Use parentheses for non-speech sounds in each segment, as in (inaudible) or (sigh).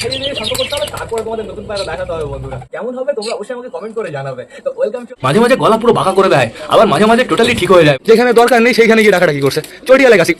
খেয়ে দিয়ে শান্ত করতে হবে তারপরে তোমাদের নতুন পায়রা দেখাতে হবে বন্ধুরা। কেমন হবে তোমরা অবশ্যই আমাকে কমেন্ট করে জানাবে। তো ওয়েলকাম মাঝে মাঝে গলা পুরো বাঁকা করে দেয় আবার মাঝে মাঝে টোটালি ঠিক হয়ে যায়। যেখানে দরকার নেই সেইখানে গিয়ে ডাকাডাকি করছে? চটিয়ালে লেগাছি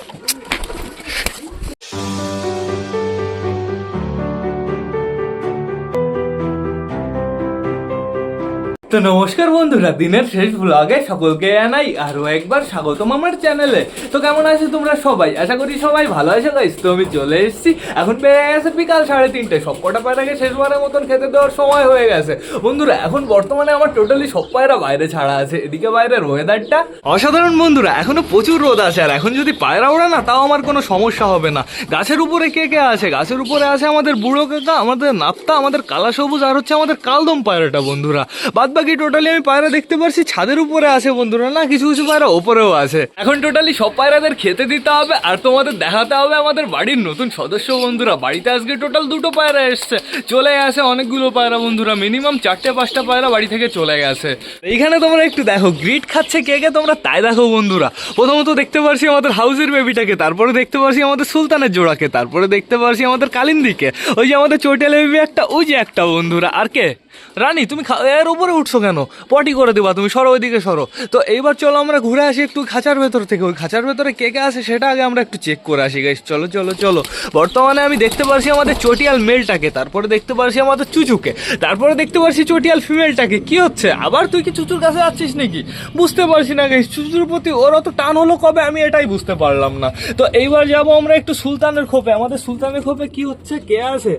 তো নমস্কার বন্ধুরা, দিনের শেষ ব্লগে সকলকে জানাই আরও একবার স্বাগতম আমার চ্যানেলে তো কেমন আছো তোমরা সবাই? আশা করি সবাই ভালো আছো গাইস তো আমি চলে এসেছি। এখন বেড়ে গেছে বিকাল সাড়ে তিনটে। সব কটা পায়রাকে শেষ শেষবারের মতন খেতে দেওয়ার সময় হয়ে গেছে। বন্ধুরা, এখন বর্তমানে আমার টোটালি সব পায়রা বাইরে ছাড়া আছে। এদিকে বাইরের ওয়েদারটা অসাধারণ বন্ধুরা, এখনও প্রচুর রোদ আছে। আর এখন যদি পায়রা ওড়ে না, তাও আমার কোনো সমস্যা হবে না। গাছের উপরে কে কে আছে? গাছের উপরে আছে আমাদের বুড়ো কাকা, আমাদের নাপ্তা, আমাদের কালা সবুজ আর হচ্ছে আমাদের কালদম পায়রাটা বন্ধুরা। বাদ বাকি টোটালি আমি পায়রা দেখতে পারছি ছাদের উপরে আছে বন্ধুরা না? কিছু কিছু পায়রা ওপরেও আছে। এখন টোটালি সব পায়রাদের খেতে দিতে হবে আর তোমাদের দেখাতে হবে আমাদের বাড়ির নতুন সদস্য বন্ধুরা। বাড়িতে আজকে টোটাল দুটো পায়রা এসছে। চলে গেছে অনেকগুলো পায়রা বন্ধুরা। মিনিমাম চারটে পাঁচটা পায়রা বাড়ি থেকে চলে গেছে। এইখানে তোমরা একটু দেখো গ্রিট খাচ্ছে কে কে তোমরা তাই দেখো বন্ধুরা। প্রথমত দেখতে পারছি আমাদের হাউসের বেবিটাকে তারপরে দেখতে পারছি আমাদের সুলতানের জোড়াকে তারপরে দেখতে পারছি আমাদের কালিন্দিকে। ওই যে আমাদের চোটেল বেবি একটা ওই যে একটা বন্ধুরা। আর কে? রানী, তুমি এর উপরে উঠছো কেন? পটি করে দেবা তুমি, সরো ওইদিকে সরো। তো এইবার চলো আমরা ঘুরে আসি একটু খাঁচার ভেতর থেকে। ওই খাঁচার ভেতরে কে কে আছে সেটা আগে আমরা একটু চেক করে আসি গাইস চলো চলো চলো। বর্তমানে আমি দেখতে পারছি আমাদের চটিয়াল মেলটাকে, তারপরে দেখতে পারছি আমাদের চুচুকে, তারপরে দেখতে পারছি চটিয়াল ফিমেলটাকে। কি হচ্ছে? আবার তুই কি চুচুর কাছে যাচ্ছিস নাকি? বুঝতে পারছি না গাইস চুচুর প্রতি ওর অত টান হলো কবে? আমি এটাই বুঝতে পারলাম না। তো এইবার যাব আমরা একটু সুলতানের খোপে। আমাদের সুলতানের খোপে কি হচ্ছে? কে আছে?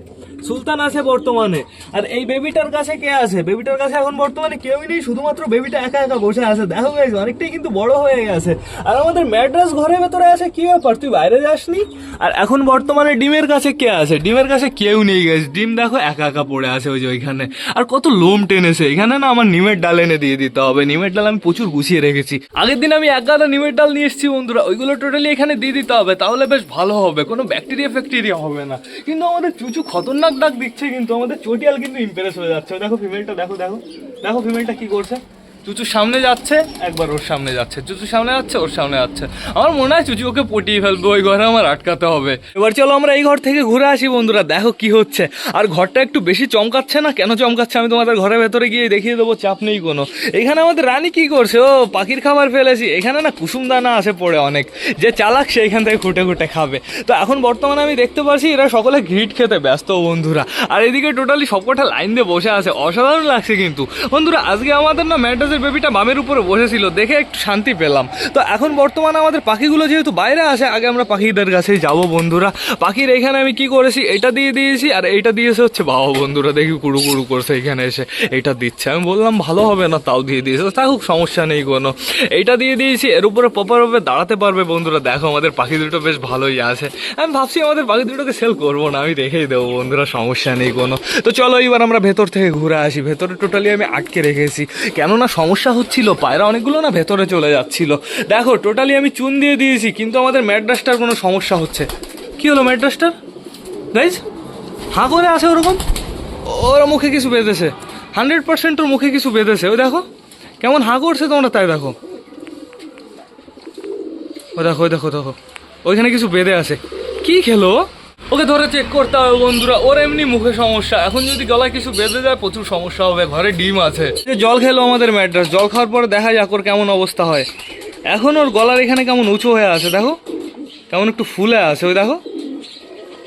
সুলতান আছে বর্তমানে। আর এই বেবিটার কাছে কে আছে? বেবিটার কাছে এখন বর্তমানে কেউই নেই, শুধুমাত্র বেবিটা একা একা বসে আছে। দেখো গাইস অনেকটাই কিন্তু বড় হয়ে গেছে। আর আমাদের ম্যাড্রাস ঘরের ভেতরে আছে কি ব্যাপার? তুই বাইরে যাসনি? আর এখন বর্তমানে ডিমের কাছে কে আছে? ডিমের কাছে কেউ নেই গেছে ডিম দেখো একা একা পড়ে আছে ওই যে ওইখানে। আর কত লোম টেনেছে। এখানে না আমার নিমের ডাল এনে দিয়ে দিতে হবে। নিমের ডাল আমি প্রচুর গুছিয়ে রেখেছি। আগের দিন আমি এক গাদা নিমের ডাল নিয়ে এসেছি বন্ধুরা। ওইগুলো টোটালি এখানে দিয়ে দিতে হবে। তাহলে বেশ ভালো হবে। কোনো ব্যাকটেরিয়া ফ্যাকটেরিয়া হবে না। কিন্তু আমাদের চুচু খতরনাক ডাক ডাক দিচ্ছে কিন্তু আমাদের চটিয়াল কিন্তু ইমপ্রেস হয়ে যাচ্ছে। দেখো ফিমেলটা দেখো দেখো। দেখো ফিমেলটা কি করছে? চুচুর সামনে যাচ্ছে, একবার ওর সামনে যাচ্ছে। চুচুর সামনে যাচ্ছে, ওর সামনে যাচ্ছে। আমার মনে হয় চুচু ওকে পটিয়ে ফেলবে, ওই ঘরে আমার আটকাতে হবে। এবার চলো আমরা এই ঘর থেকে ঘুরে আসি বন্ধুরা, দেখো কি হচ্ছে। আর ঘরটা একটু বেশি চমকাচ্ছে না? কেন চমকাচ্ছে? আমি তোমাদের ঘরের ভেতরে গিয়ে দেখিয়ে দেবো, চাপ নেই কোনো। এখানে আমাদের রানী কি করছে? ও, পাখির খাবার ফেলেছি। এখানে না কুসুম দানা আসে পড়ে অনেক। যে চালাক সে এখান থেকে খুঁটে খুঁটে খাবে। তো এখন বর্তমানে আমি দেখতে পাচ্ছি এরা সকলে ঘিট খেতে ব্যস্ত বন্ধুরা। আর এদিকে টোটালি সবকটা লাইন দিয়ে বসে আছে। অসাধারণ লাগছে কিন্তু। বন্ধুরা, আজকে আমাদের না ম্যাড্রাসের বেবিটা বামের উপরে বসেছিল, দেখে একটু শান্তি পেলাম। তো এখন বর্তমানে আমাদের পাখিগুলো যেহেতু বাইরে আসে, আগে আমরা পাখিদের কাছে যাব বন্ধুরা। পাখির এখানে আমি কি করেছি, এটা দিয়ে দিয়েছি, আর এইটা দিয়েছে হচ্ছে বাবা বন্ধুরা, দেখি কুড়ু কুড়ু করছে এখানে এসে। এটা দিচ্ছে। আমি বললাম, ভালো হবে না, তাও দিয়ে দিয়েছে। থাকুক সমস্যা নেই কোনো। এইটা দিয়ে দিয়েছি, এর উপরে প্রপারভাবে দাঁড়াতে পারবে বন্ধুরা। দেখো, আমাদের পাখি দুটো বেশ ভালোই আছে। আমি ভাবছি আমাদের পাখি দুটোকে সেল করব না, আমি রেখেই দেবো বন্ধুরা, সমস্যা নেই কোনো। তো চলো এবার আমরা ভেতর থেকে ঘুরে আসি। ভেতরে টোটালি আমি আটকে রেখেছি। কেননা সমস্যা হচ্ছিল, পায়রা অনেকগুলো না ভেতরে চলে যাচ্ছিল। দেখো টোটালি আমি চুন দিয়ে দিয়েছি, কিন্তু আমাদের ম্যাড্রাসটার কোনো সমস্যা হচ্ছে। কি হলো ম্যাড্রাসটার? গাইজ হাঁ করে আছে ওরকম? ওর মুখে কিছু বেঁধেছে। হান্ড্রেড পার্সেন্ট ওর মুখে কিছু বেঁধেছে। ওই দেখো, কেমন হাঁ করছে তোমরা তাই দেখো। ও দেখো দেখো দেখো। ওইখানে কিছু বেঁধে আছে। কি খেলো? ওকে ধরে চেক করতে হবে বন্ধুরা, ওর এমনি মুখে সমস্যা। এখন যদি গলায় কিছু বেঁধে যায়, প্রচুর সমস্যা হবে, ঘরে ডিম আছে। যে জল খেলো আমাদের ম্যাড্রাস, জল খাওয়ার পরে দেখা যাক ওর কেমন অবস্থা হয়। এখন ওর গলার এখানে কেমন উঁচু হয়ে আছে, দেখো। কেমন একটু ফুলে আছে, ওই দেখো।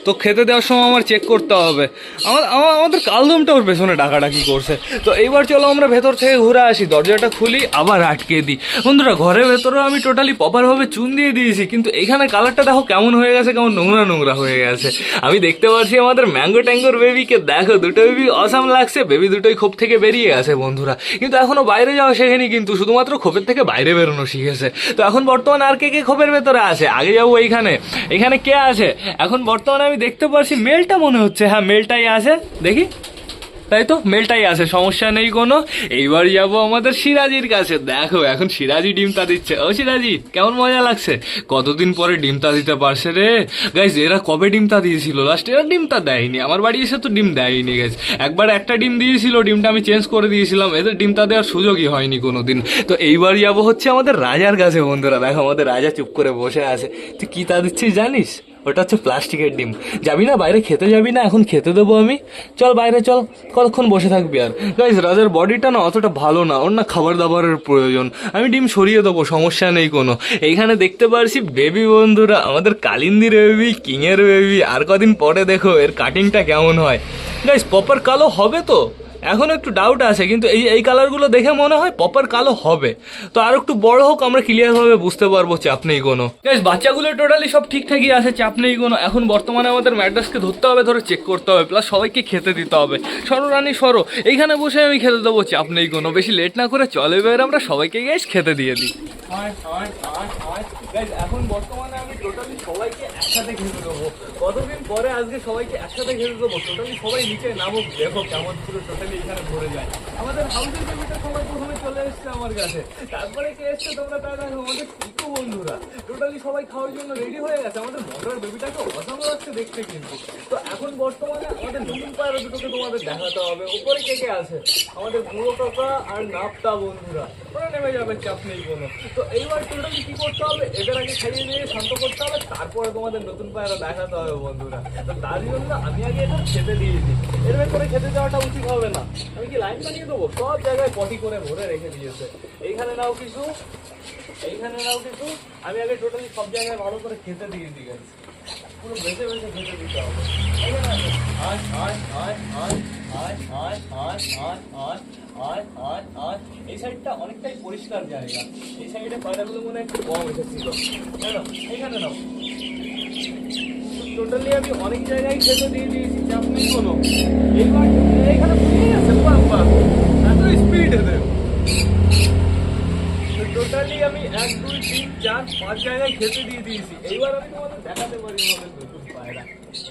তো খেতে দেওয়ার সময় আমার চেক করতে হবে। আমার আমাদের কালদমটা ওর পেছনে ডাকাডাকি করছে। তো এইবার চলো আমরা ভেতর থেকে ঘুরে আসি। দরজাটা খুলি, আবার আটকে দিই। বন্ধুরা, ঘরের ভেতরেও আমি টোটালি প্রপারভাবে চুন দিয়ে দিয়েছি, কিন্তু এখানে কালারটা দেখো কেমন হয়ে গেছে, কেমন নোংরা নোংরা হয়ে গেছে। আমি দেখতে পাচ্ছি আমাদের ম্যাঙ্গো ট্যাঙ্গোর বেবিকে দেখো, দুটো বেবি অসাম লাগছে বেবি দুটোই খোপ থেকে বেরিয়ে গেছে, বন্ধুরা। কিন্তু এখনও বাইরে যাওয়া শেখেনি, কিন্তু শুধুমাত্র খোপের থেকে বাইরে বেরোনো শিখেছে। তো এখন বর্তমানে আর কে কে খোপের ভেতরে আছে? আগে যাব এইখানে। এখানে কে আছে? এখন বর্তমানে আমি দেখতে পাচ্ছি মেলটা মনে হচ্ছে। হ্যাঁ মেলটাই আছে। দেখি। তাই তো, মেলটাই আছে, সমস্যা নেই কোনো। এইবার যাব আমাদের সিরাজির কাছে। দেখো, এখন সিরাজি ডিমটা দিচ্ছে। ও সিরাজি, কেমন মজা লাগছে? কতদিন পরে ডিমটা দিতে পারছে রে? গাইজ এরা কবে ডিমটা দিয়েছিল? লাস্ট এরা ডিমটা দেয়নি। আমার বাড়ি এসে তো ডিম দেয়নি গাইজ একবার একটা ডিম দিয়েছিল, ডিমটা আমি চেঞ্জ করে দিয়েছিলাম। এদের ডিমটা দেওয়ার সুযোগই হয়নি কোনো দিন তো এইবার যাব হচ্ছে আমাদের রাজার কাছে, বন্ধুরা। দেখো, আমাদের রাজা চুপ করে বসে আছে। তুই কী তা দিচ্ছিস, জানিস? ওটা হচ্ছে প্লাস্টিকের ডিম। যাবি না বাইরে? খেতে যাবি না? এখন খেতে দেবো আমি। চল বাইরে চল। কতক্ষণ বসে থাকবি আর? গাইজ রাজার বডিটা না অতটা ভালো না। ওর না খাবার দাবারের প্রয়োজন। আমি ডিম সরিয়ে দেবো, সমস্যা নেই কোনো। এইখানে দেখতে পারছি বেবি বন্ধুরা, আমাদের কালিন্দির বেবি কিংয়ের বেবি আর কদিন পরে দেখো, এর কাটিংটা কেমন হয়। গাইজ প্রপার কালো হবে তো? এখন একটু ডাউট আছে, কিন্তু এই এই কালারগুলো দেখে মনে হয় প্রপার কালো হবে। তো আর একটু বড় হোক, আমরা ক্লিয়ারভাবে বুঝতে পারব চাপ নেই কোনো। বাচ্চাগুলো টোটালি সব ঠিকঠাকই আছে, চাপ নেই কোনো। এখন বর্তমানে আমাদের ম্যাড্রাসকে ধরতে হবে, ধরে চেক করতে হবে প্লাস সবাইকে খেতে দিতে হবে। সরো, রানী, সরো। এইখানে বসে আমি খেতে দেবো, চাপ নেই কোনো। বেশি লেট না করে চলে, এবার আমরা সবাইকে গ্যাস খেতে দিয়ে দিই। এখন বর্তমানে আমি টোটালি সবাইকে একসাথে খেতে দেবো। কতদিন পরে আজকে সবাইকে একসাথে খেতে দেবো? টোটালি সবাই নিচে নামুক, দেখো কেমন পুরো টোটালি যায় আমাদের সবাই প্রথমে চলে আমার কাছে। তারপরে কে তোমরা দেখো আমাদের বন্ধুরা। সবাই খাওয়ার জন্য রেডি হয়ে গেছে। আমাদের দেখতে কিন্তু। তো এখন বর্তমানে আমাদের নতুন পায়রা দুটোকে তোমাদের দেখাতে হবে। কে কে আছে? আমাদের বুড়ো আর নাপতা বন্ধুরা। নেমে যাবে, চাপ নেই তো এইবার করতে হবে? এদের আগে শান্ত করতে হবে। তারপরে তোমাদের নতুন পায়রা দেখাতে হবে বন্ধুরা। তার জন্য আমি আগে এটা খেতে দিয়েছি এর ভেতরে খেতে যাওয়াটা উচিত হবে না। আমি কি লাইন বানিয়ে দেবো সব জায়গায় পটি করে ভরে রেখে দিয়েছে এইখানে নাও কিছু এইখানে নাও কিছু আমি আগে টোটালি সব জায়গায় ভালো করে খেতে দিয়ে দিই পুরো বেছে বেছে খেতে দিতে হবে। আয়, আয়, আয়, আয়, আয়, আয়, আয়, আয়, আয়, আয়, আয়, আয়। এই সাইডটা অনেকটাই পরিষ্কার জায়গা এই সাইডে পায়রাগুলো মনে হয় একটু কম এসেছিল কেন এইখানে নাও টোটালি আমি অনেক জায়গায় খেতে দিয়ে দিয়েছি চাপ নেই কোনো এইবার এইখানে বুঝে গেছে বাবা এত স্পিড এদের। টোটালি আমি এক, দুই, তিন, চার, পাঁচ জায়গায় খেতে দিয়ে দিয়েছি। এইবার আমি তোমাদের দেখাতে পারি আমাদের নতুন পায়রা।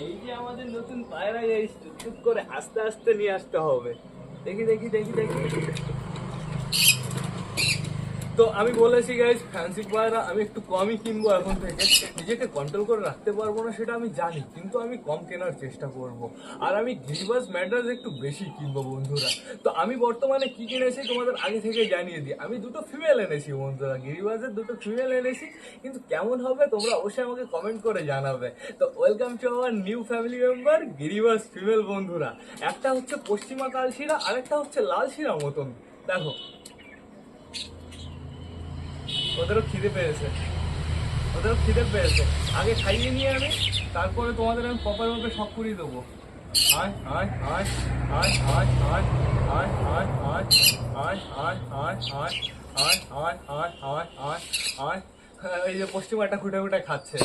এই যে আমাদের নতুন পায়রা এই টুকটুক করে আস্তে আস্তে নিয়ে আসতে হবে। দেখি দেখি দেখি দেখি। তো আমি বলেছি গাইজ ফ্যান্সি পায়রা আমি একটু কমই কিনবো এখন থেকে। নিজেকে কন্ট্রোল করে রাখতে পারব না সেটা আমি জানি, কিন্তু আমি কম কেনার চেষ্টা করব। আর আমি গিরিবাস ম্যাড্রাস একটু বেশি কিনবো, বন্ধুরা। তো আমি বর্তমানে কি কিনেছি তোমাদের আগে থেকে জানিয়ে দিই। আমি দুটো ফিমেল এনেছি, বন্ধুরা। গিরিবাসের দুটো ফিমেল এনেছি, কিন্তু কেমন হবে তোমরা অবশ্যই আমাকে কমেন্ট করে জানাবে। তো welcome to our new family member গিরিবাস ফিমেল বন্ধুরা। একটা হচ্ছে পশ্চিমা কালশিরা, আরেকটা হচ্ছে লাল শিরা মতন। দেখো ওদেরও খিদে পেয়েছে ওদেরও খিদে পেয়েছে আগে খাইয়ে নিয়ে আমি তারপরে তোমাদের আমি প্রপার ভাবে সব করিয়ে দেবো আয় আয় আয় আয় আয় আয় আয় আয় আয় আয় আয় আয় আয় আয় আয় আয় আয় আয় হ্যাঁ, এই যে পশ্চিমাটা খুঁটে খুঁটে খাচ্ছে।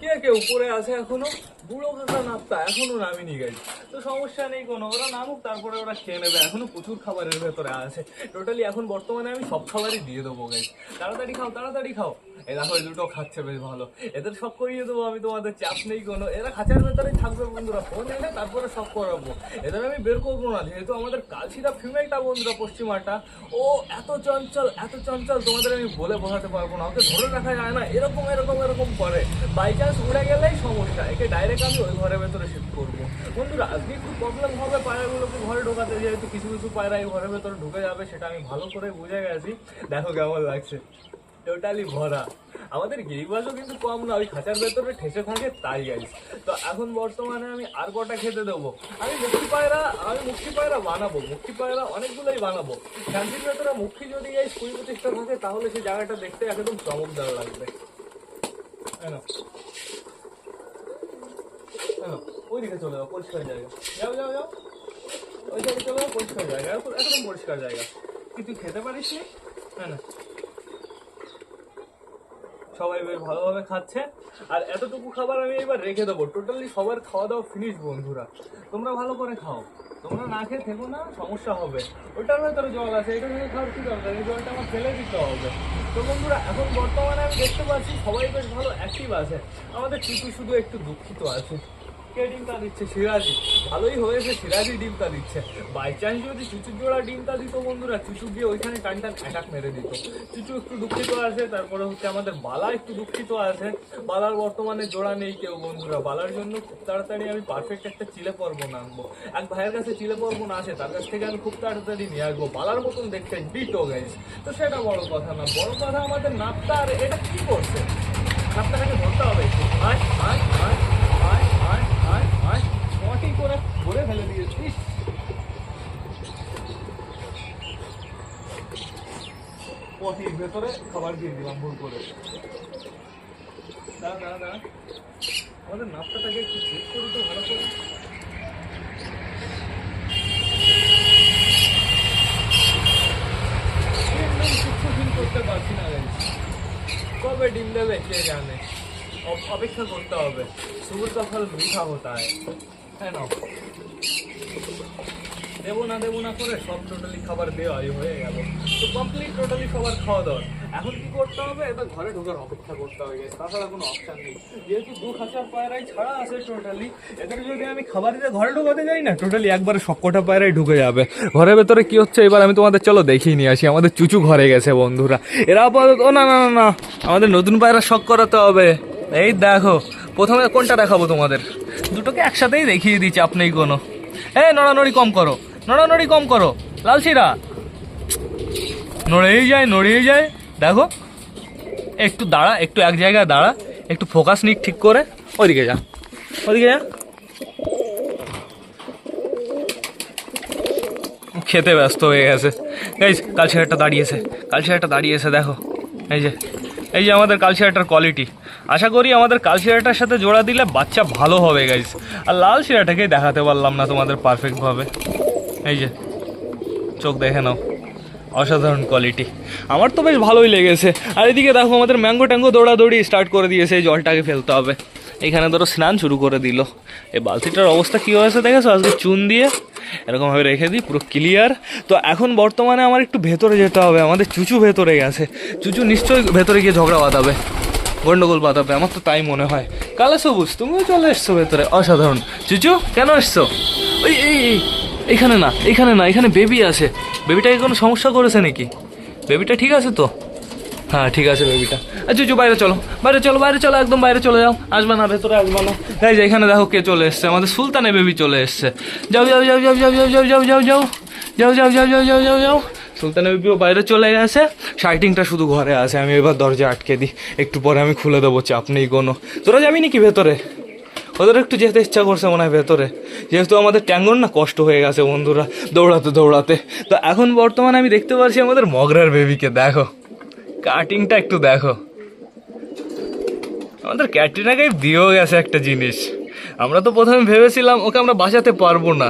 কে কে উপরে আছে এখনও? বুড়ো কাকা নাপ্তা, এখনও নামিনি গাই তো সমস্যা নেই কোনো, ওরা নামুক, তারপরে ওরা খেয়ে নেবে। এখনও প্রচুর খাবারের ভেতরে আছে। টোটালি এখন বর্তমানে আমি সব খাবারই দিয়ে দেবো গাই তাড়াতাড়ি খাও তাড়াতাড়ি খাও। এই দেখো দুটো খাচ্ছে বেশ ভালো। এদের সব করিয়ে দেবো, আমি তোমাদের চাপ নেই কোনো। এরা খাঁচার ভেতরেই থাকবে বন্ধুরা। ফোন এনে তারপরে সব করাবো। এদের আমি বের করব না, যেহেতু আমাদের কালশিরা ফিমেলটা বন্ধুরা পশ্চিমাটা। ও এত চঞ্চল এত চঞ্চল, তোমাদের আমি বলে বোঝাতে পারব না। ওকে ধরে রাখা যায় না, এরকম এরকম এরকম করে। বাই চান্স উড়ে গেলেই সমস্যা। একে ডাইরেক্ট আমি ওই ঘরের ভেতরে শিফট করব। বন্ধুরা, আজকে একটু প্রবলেম হবে পায়রাগুলোকে ঘরে ঢোকাতে, যেহেতু কিছু কিছু পায়রা এই ঘরের ভেতরে ঢুকে যাবে, সেটা আমি ভালো করে বুঝে গেছি। দেখো কেমন লাগছে। টোটালি ভরা। আমাদের গিরিবাসও কিন্তু কম না, ওই খাঁচার ভেতরে ঠেসে থাকে তাই গাইস তো এখন বর্তমানে আমি আর কটা খেতে দেবো? আমি মুক্তি পায়রা, আমি মুক্তি পায়রা বানাবো, মুক্তি পায়রা অনেকগুলোই বানাবো। শান্তির ভেতরে মুক্তি যদি এই কুড়ি পঁচিশটা থাকে, তাহলে সেই জায়গাটা দেখতে একদম চমকদার লাগবে। ওইদিকে চলে যাও, পরিষ্কার জায়গা। যাও যাও যাও। ওই সাইডে চলে যাও, পরিষ্কার জায়গা। একদম পরিষ্কার জায়গা। কি তুই খেতে পারিস নি? না সবাই বেশ ভালোভাবে খাচ্ছে। আর এতটুকু খাবার আমি এবার রেখে দেবো। টোটালি সবার খাওয়া দাওয়া ফিনিশ বন্ধুরা। তোমরা ভালো করে খাও। তোমরা না খেয়ে থেকো না, সমস্যা হবে। ওটার ভেতরে জল আছে, এটা থেকে খাওয়ার কি দরকার? এই জলটা আমার ফেলে দিতে হবে। তো বন্ধুরা, এখন বর্তমানে আমি দেখতে পাচ্ছি সবাই বেশ ভালো অ্যাক্টিভ আছে। আমাদের টুটু শুধু একটু দুঃখিত আছে। দিচ্ছে? ভালোই হয়েছে দিচ্ছে। বাই চান্স যদি জোড়া ডিমটা দিত বন্ধুরা গিয়ে ওইখানে মেরে দিত। একটু দুঃখিত আছে, তারপরে হচ্ছে আমাদের বালা একটু দুঃখিত আছে। বালার বর্তমানে জোড়া নেই কেউ বন্ধুরা। বালার জন্য খুব তাড়াতাড়ি আমি পারফেক্ট একটা চিলে পর্ব আনব। এক ভাইয়ের কাছে চিলে না আসে, তার কাছ থেকে আমি খুব তাড়াতাড়ি নিয়ে আসব। বালার মতন দেখতে ডিটো গাইজ তো সেটা বড় কথা না, বড় কথা আমাদের নাপটা আর এটা কি করছে? নাপটাকে ধরতে হবে আয় আয় পটির ভেতরে খাবার দিয়ে দিলাম, ভুল করে। দাঁড়া দাঁড়া দাঁড়া। আমাদের নাস্তাটাকে একটু চেক করি তো ভালো করে। করতে পারছি না কবে ডিম দেবে কে জানে? অপেক্ষা করতে হবে। সবুজ ফল মিঠা হতা হ্যাঁ না? দেবো না দেবো না করে সব টোটালি খাবার দেওয়াই হয়ে গেল। তো কমপ্লিট টোটালি সবার খাওয়া দাওয়া। এখন কি করতে হবে? এটা ঘরে ঢোকার অপেক্ষা করতে হবে। তাছাড়া কোনো অপশন নেই। যেহেতু দু হাজার পায়রাই ছাড়া আছে টোটালি এদের যদি আমি খাবার দিতে ঘরে ঢোকাতে যাই না টোটালি একবারে সব কটা পায়রাই ঢুকে যাবে। ঘরের ভেতরে কি হচ্ছে? এবার আমি তোমাদের, চলো দেখিয়ে নিয়ে আসি। আমাদের চুচু ঘরে গেছে বন্ধুরা। এরা আপাতত, ও না না না না। আমাদের নতুন পায়রা শখ করাতে হবে। এই দেখো, প্রথমে কোনটা দেখাবো তোমাদের? দুটোকে একসাথেই দেখিয়ে দিচ্ছি, আপনি কোনো। এই নড়ানড়ি কম করো। নড়ানড়ি কম করো। লালসিরা নড়েই যায় নড়েই যায়। দেখো, একটু দাঁড়া, একটু এক জায়গায় দাঁড়া, একটু ফোকাস নিক ঠিক করে, ওইদিকে যা ওইদিকে যা। খেতে ব্যস্ত হয়ে গেছে। এই কালশিয়ারটা দাঁড়িয়েছে কালশিয়ারটা দাঁড়িয়েছে, দেখো। এই যে এই যে আমাদের কালশিয়ারটার কোয়ালিটি আশা করি আমাদের কালশিয়ারটার সাথে জোড়া দিলে বাচ্চা ভালো হবে গাইজ আর লাল শিরাটাকেই দেখাতে পারলাম না তোমাদের পারফেক্টভাবে এই যে, চোখ দেখে নাও। অসাধারণ কোয়ালিটি আমার তো বেশ ভালোই লেগেছে। আর এদিকে দেখো, আমাদের ম্যাঙ্গো ট্যাঙ্গো দৌড়াদৌড়ি স্টার্ট করে দিয়েছে, এই জলটাকে ফেলতে হবে। এখানে ধরো স্নান শুরু করে দিল। এই বালতিটার অবস্থা কী হয়েছে দেখেছ? আজকে চুন দিয়ে এরকমভাবে রেখে দিই, পুরো ক্লিয়ার তো এখন বর্তমানে আমার একটু ভেতরে যেতে হবে, আমাদের চুচু ভেতরে গেছে। চুচু নিশ্চয়ই ভেতরে গিয়ে ঝগড়া বাঁধাবে, গন্ডগোল বাঁধাবে, আমার তো তাই মনে হয়। কালো সবুজ, তুমিও চলে এসছো ভেতরে, অসাধারণ। চুচু, কেন এসছো? ওই, এই এই এখানে না এখানে না, এখানে বেবি আছে। বেবিটাকে কোনো সমস্যা করেছে নাকি বেবিটা ঠিক আছে তো হ্যাঁ ঠিক আছে বেবিটা আচ্ছা চুচু বাইরে চলো বাইরে চলো বাইরে চলো একদম বাইরে চলে যাও আসবে না ভেতরে আসবে না এই যে এখানে দেখো কে চলে এসছে আমাদের সুলতানে বেবি চলে এসছে যাও যাও যাও যাও যাও যাও যাও যাও যাও যাও যাও যাও যাও যাও যাও যাও যাও সুলতানে বেবিও বাইরে চলে গেছে শাইটিংটা শুধু ঘরে আছে আমি এবার দরজা আটকে দিই একটু পরে আমি খুলে দেবো চাপ নেই কোনো তোরা যাবি নাকি ভেতরে ওদের একটু যেতে ইচ্ছা করছে মনে হয় ভেতরে। যেহেতু আমাদের ট্যাঙ্গন না কষ্ট হয়ে গেছে বন্ধুরা, দৌড়াতে দৌড়াতে। তো এখন বর্তমানে আমি দেখতে পাচ্ছি আমাদের মগরার বেবিকে, দেখো। কাটিংটা একটু দেখো। আমাদের ক্যাটরিনাকে দিয়েও গেছে একটা জিনিস। আমরা তো প্রথমে ভেবেছিলাম ওকে আমরা বাঁচাতে পারব না।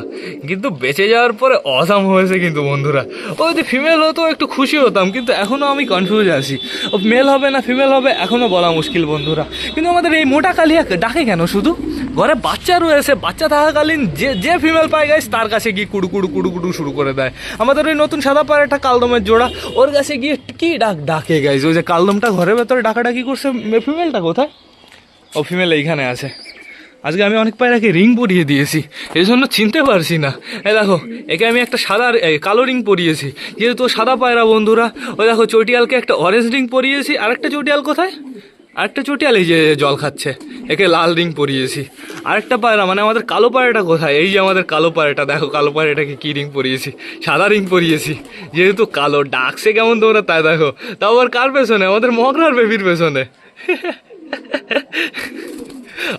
কিন্তু বেঁচে যাওয়ার পরে অসাম হয়েছে কিন্তু বন্ধুরা। ও যদি ফিমেল হতো একটু খুশি হতাম, কিন্তু এখনও আমি কনফিউজ আছি। ও মেল হবে না ফিমেল হবে এখনও বলা মুশকিল বন্ধুরা। কিন্তু আমাদের এই মোটা কালিয়া ডাকে কেন শুধু? ঘরে বাচ্চা রয়েছে, বাচ্চা থাকাকালীন যে যে ফিমেল পায় গাইস তার কাছে গিয়ে কুড়ু কুড়ু কুড়ু কুড়ু শুরু করে দেয়। আমাদের ওই নতুন সাদা পাড়াটা কালদমের জোড়া, ওর কাছে গিয়ে কি ডাক, ডাকে গাইস ওই যে কালদমটা ঘরের ভেতরে ডাকাডাকি করছে ফিমেলটা কোথায়? ও ফিমেল এইখানে আছে। আজকে আমি অনেক পায়রাকে রিং পরিয়ে দিয়েছি। এই জন্য চিনতে পারছি না। এই দেখো, একে আমি একটা সাদা কালো রিং পরিয়েছি। যেহেতু সাদা পায়রা বন্ধুরা, ওই দেখো চটিয়ালকে একটা অরেঞ্জ রিং পরিয়েছি। আরেকটা চটিয়াল কোথায়? আরেকটা চটিয়াল এই যে জল খাচ্ছে। একে লাল রিং পরিয়েছি। আরেকটা পায়রা মানে আমাদের কালো পায়রাটা কোথায়? এই যে আমাদের কালো পায়রাটা, দেখো কালো পায়রাটাকে কী রিং পরিয়েছি। সাদা রিং পরিয়েছি। যেহেতু কালো ডাকছে কেমন তোমরা তাই দেখো। তাও আবার কার পেছনে? আমাদের মগরার বেবির পেছনে। (laughs)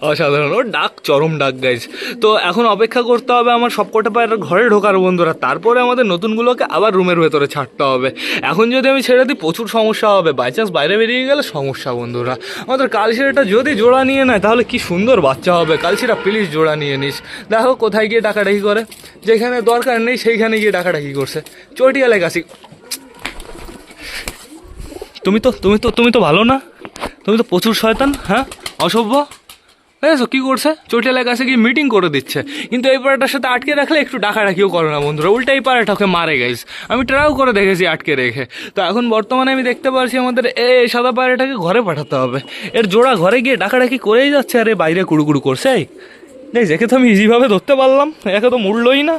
অসাধারণ। ও ডাক, চরম ডাক গাইজ তো এখন অপেক্ষা করতে হবে আমার সবকটা পায়ের ঘরে ঢোকার বন্ধুরা। তারপরে আমাদের নতুনগুলোকে আবার রুমের ভেতরে ছাড়তে হবে। এখন যদি আমি ছেড়ে দিই, প্রচুর সমস্যা হবে। বাই চান্স বাইরে বেরিয়ে গেলে সমস্যা, বন্ধুরা। আমাদের কালশিরাটা যদি জোড়া নিয়ে নেয়, তাহলে কি সুন্দর বাচ্চা হবে। কালশিরা প্লিজ জোড়া নিয়ে নিস। দেখো কোথায় গিয়ে ডাকাডাকি করে। যেখানে দরকার নেই, সেইখানে গিয়ে ডাকাডাকি করছে। চটিয়ালে কাছি তুমি তো তুমি তো তুমি তো ভালো না? তুমি তো প্রচুর শয়তান হ্যাঁ? অসভ্য? দেখেছ কী করছে? চটিয়ালের কাছে গিয়ে মিটিং করে দিচ্ছে। কিন্তু এই পাড়াটার সাথে আটকে রাখলে একটু ডাকাডাকিও করে না বন্ধুরা উল্টা এই পাড়াটা ওকে মারে গাইস আমি ট্রাইও করে দেখেছি আটকে রেখে। তো এখন বর্তমানে আমি দেখতে পারছি আমাদের এই সাদা পায়রাটাকে ঘরে পাঠাতে হবে। এর জোড়া ঘরে গিয়ে ডাকাডাকি করেই যাচ্ছে, আর এ বাইরে কুড়ুকুড়ু করছে দেখ একে তো আমি ইজিভাবে ধরতে পারলাম, একে তো মুড়লই না।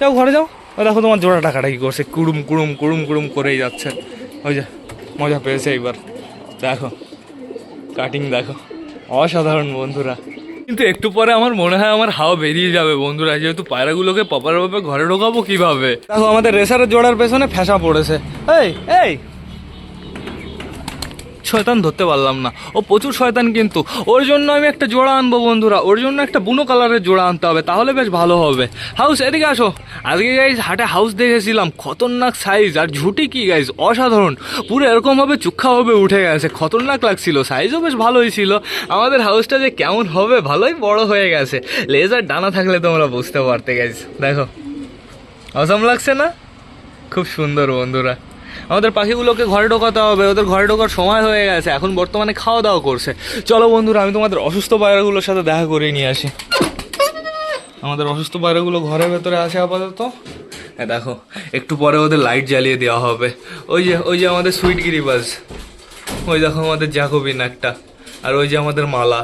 যাও, ঘরে যাও। দেখো তোমার জোড়া ডাকাডাকি করছে, কুড়ুম কুড়ুম কুড়ুম কুড়ুম করেই যাচ্ছে। ওই যে, মজা পেয়েছে এইবার। দেখো কাটিং দেখো। অসাধারণ বন্ধুরা। কিন্তু একটু পরে আমার মনে হয় আমার হাওয়া বেরিয়ে যাবে বন্ধুরা যেহেতু পায়রাগুলোকে প্রপারভাবে ঘরে ঢোকাবো কীভাবে? দেখো আমাদের রেসারের জোড়ার পেছনে ফেসা পড়েছে। এই এই শয়তান ধরতে পারলাম না। ও প্রচুর শয়তান কিন্তু। ওর জন্য আমি একটা জোড়া আনব বন্ধুরা। ওর জন্য একটা বুনো কালারের জোড়া আনতে হবে। তাহলে বেশ ভালো হবে। হাউস, এদিকে আসো। আজকে গাইজ হাটে হাউস দেখেছিলাম। খতরনাক সাইজ আর ঝুটি কি গাইজ অসাধারণ। পুরো এরকমভাবে চুক্ষাভাবে উঠে গেছে। খতরনাক লাগছিল। সাইজও বেশ ভালোই ছিল। আমাদের হাউসটা যে কেমন হবে, ভালোই বড় হয়ে গেছে। লেজার ডানা থাকলে তোমরা বুঝতে পারতে গাইজ দেখো। অসম লাগছে না? খুব সুন্দর বন্ধুরা। আমাদের পাখিগুলোকে ঘরে ঢোকাতে হবে, ওদের ঘরে ঢোকার সময় হয়ে গেছে, এখন বর্তমানে খাওয়া দাওয়া করছে। চলো বন্ধুরা, আমি তোমাদের অসুস্থ পায়রাগুলোর সাথে দেখা করে নিয়ে আসি। আমাদের অসুস্থ পায়রাগুলো ঘরের ভেতরে আছে আপাতত। হ্যাঁ দেখো, একটু পরে ওদের লাইট জ্বালিয়ে দেওয়া হবে। ওই যে ওই যে আমাদের সুইট গিরিবাজ ওই দেখো আমাদের জ্যাকোবিন একটা, আর ওই যে আমাদের মালা।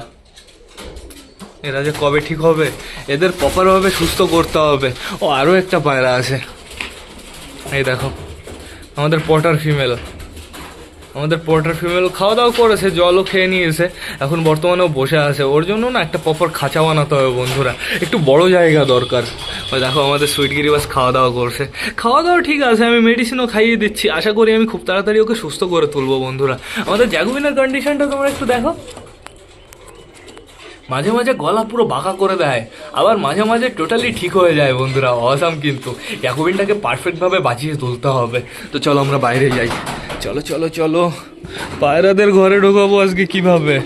এরা যে কবে ঠিক হবে? এদের প্রপারভাবে সুস্থ করতে হবে। ও আরও একটা পায়রা আছে। এই দেখো। আমাদের পটার ফিমেল। আমাদের পটার ফিমেল খাওয়া দাওয়া করেছে, জলও খেয়ে নিয়েছে। এখন বর্তমানেও বসে আছে। ওর জন্য না একটা প্রপার খাঁচা বানাতে হবে বন্ধুরা। একটু বড় জায়গা দরকার। দেখো আমাদের সুইট গিরিবাস খাওয়া দাওয়া করছে। খাওয়া দাওয়া ঠিক আছে, আমি মেডিসিনও খাইয়ে দিচ্ছি। আশা করি আমি খুব তাড়াতাড়ি ওকে সুস্থ করে তুলবো বন্ধুরা। আমাদের জ্যাগুবিনের কন্ডিশনটা তোমরা একটু দেখো। মাঝে মাঝে গলা পুরো বাঁকা করে দেয়। আবার মাঝে মাঝে টোটালি ঠিক হয়ে যায় বন্ধুরা অসাম কিন্তু। ইয়াকুবিনটাকে পারফেক্টভাবে বাঁচিয়ে তুলতে হবে। তো চলো আমরা বাইরে যাই। চলো চলো চলো। পায়রাদের ঘরে ঢোকাবো আজকে কীভাবে?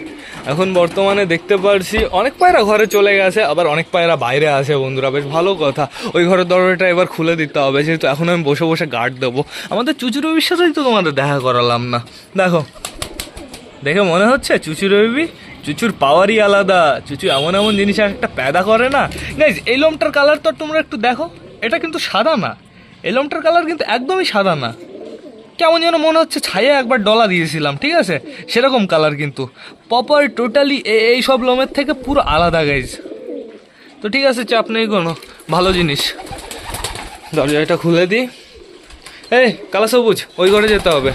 এখন বর্তমানে দেখতে পারছি অনেক পায়রা ঘরে চলে গেছে, আবার অনেক পায়রা বাইরে আছে বন্ধুরা। বেশ ভালো কথা। ওই ঘরের দরজাটা এবার খুলে দিতে হবে, যেহেতু এখন আমি বসে বসে গার্ড দেবো। আমাদের চুচুরো বিশ্বাসই তো তোমাদের দেখা করালাম না। দেখো। দেখে মনে হচ্ছে চুচু রবি চুচুর পাওয়ারই আলাদা। চুচু এমন এমন জিনিস একটা প্যাদা করে না। গাইজ এই লোমটার কালার তো তোমরা একটু দেখো। এটা কিন্তু সাদা না। এই লোমটার কালার কিন্তু একদমই সাদা না। কেমন যেন মনে হচ্ছে ছায়া একবার ডলা দিয়েছিলাম, ঠিক আছে? সেরকম কালার কিন্তু। পপার টোটালি এই সব লোমের থেকে পুরো আলাদা গাইজ তো ঠিক আছে, চাপ নেই কোনো। ভালো জিনিস। দরজাটা খুলে দিই। এই কালা সবুজ ওই ঘরে যেতে হবে।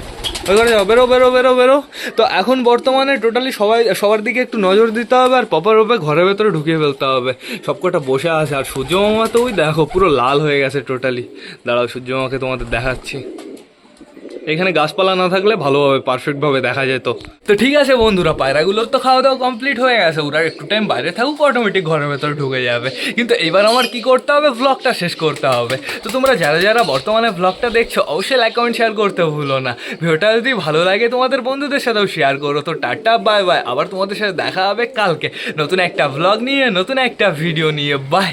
ওই ঘরে যাও, বেরো বেরো বেরো বেরো। তো এখন বর্তমানে টোটালি সবাই, সবার দিকে একটু নজর দিতে হবে আর পপার ওপে ঘরের ভেতরে ঢুকিয়ে ফেলতে হবে। সবকটা বসে আছে আর সূর্য মামা তো ওই দেখো, পুরো লাল হয়ে গেছে টোটালি দাঁড়াও সূর্য মামাকে তোমাদের দেখাচ্ছি। এখানে গাছপালা না থাকলে ভালোভাবে পারফেক্টভাবে দেখা যেত তো। ঠিক আছে বন্ধুরা, পায়রাগুলোর তো খাওয়া দাওয়া কমপ্লিট হয়ে গেছে। ওরা একটু টাইম বাইরে থাকুক অটোমেটিক ঘরের ভেতরে ঢুকে যাবে। কিন্তু এবার আমার কি করতে হবে? ব্লগটা শেষ করতে হবে। তো তোমরা যারা যারা বর্তমানে ব্লগটা দেখছ, অবশ্যই লাইক কমেন্ট শেয়ার করতে ভুলো না। ভিডিওটা যদি ভালো লাগে তোমাদের বন্ধুদের সাথেও শেয়ার করো। তো টাটা বাই বাই আবার তোমাদের সাথে দেখা হবে কালকে। নতুন একটা ব্লগ নিয়ে, নতুন একটা ভিডিও নিয়ে। বাই